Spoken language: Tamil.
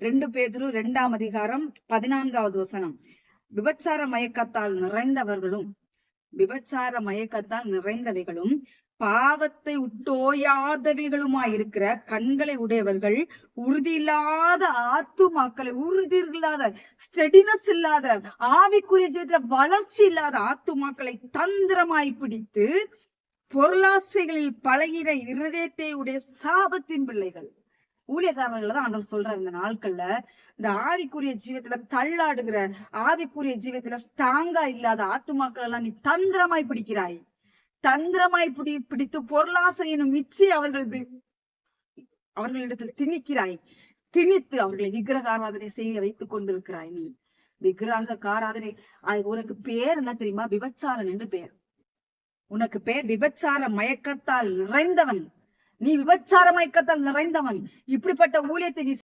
ரெண்டு பேதுரு இரண்டாம் அதிகாரம் பதினான்காவது வசனம். விபச்சார மயக்கத்தால் நிறைந்தவர்களும் விபச்சார மயக்கத்தால் நிறைந்தவைகளும் பாவத்தை உட்டோயாதவைகளுமாய் இருக்கிற கண்களை உடையவர்கள் உறுதி இல்லாத ஆத்துமாக்களை உறுதி இல்லாத ஸ்டெடினஸ் இல்லாத ஆவிக்குரிய ஜீவிதத்துல வளர்ச்சி இல்லாத ஆத்துமாக்களை தந்திரமாய் பிடித்து பொருளாசைகளில் பழகிற இருதயத்தை உடைய சாபத்தின் பிள்ளைகள். ஊழியக்காரர்கள் தான் ஆண்டவர் சொல்றாரு இந்த நாட்கள்ல. இந்த ஆவிக்குரிய ஜீவத்துல தள்ளாடுகிற ஆவிக்குரிய ஜீவத்துல ஸ்ட்ராங்கா இல்லாத ஆத்துமாக்கள் எல்லாம் நீ தந்திரமாய் பிடிக்கிறாய். தந்திரமாய் பிடி பிடித்து பொருளாசை எனும் மிச்சி அவர்கள் அவர்களிடத்தில் திணிக்கிறாய். திணித்து அவர்களை விக்கிரக ஆராதனை செய்ய வைத்துக் கொண்டிருக்கிறாய் நீ. விக்கிரக ஆராதனை அது உனக்கு பேர் என்ன தெரியுமா? விபச்சாரன் என்று பெயர் உனக்கு பேர் விபச்சார மயக்கத்தால் நிறைந்தவன். நீ விபச்சார மயக்கத்தால் நிறைந்தவன். இப்படிப்பட்ட ஊழியத்தை நீ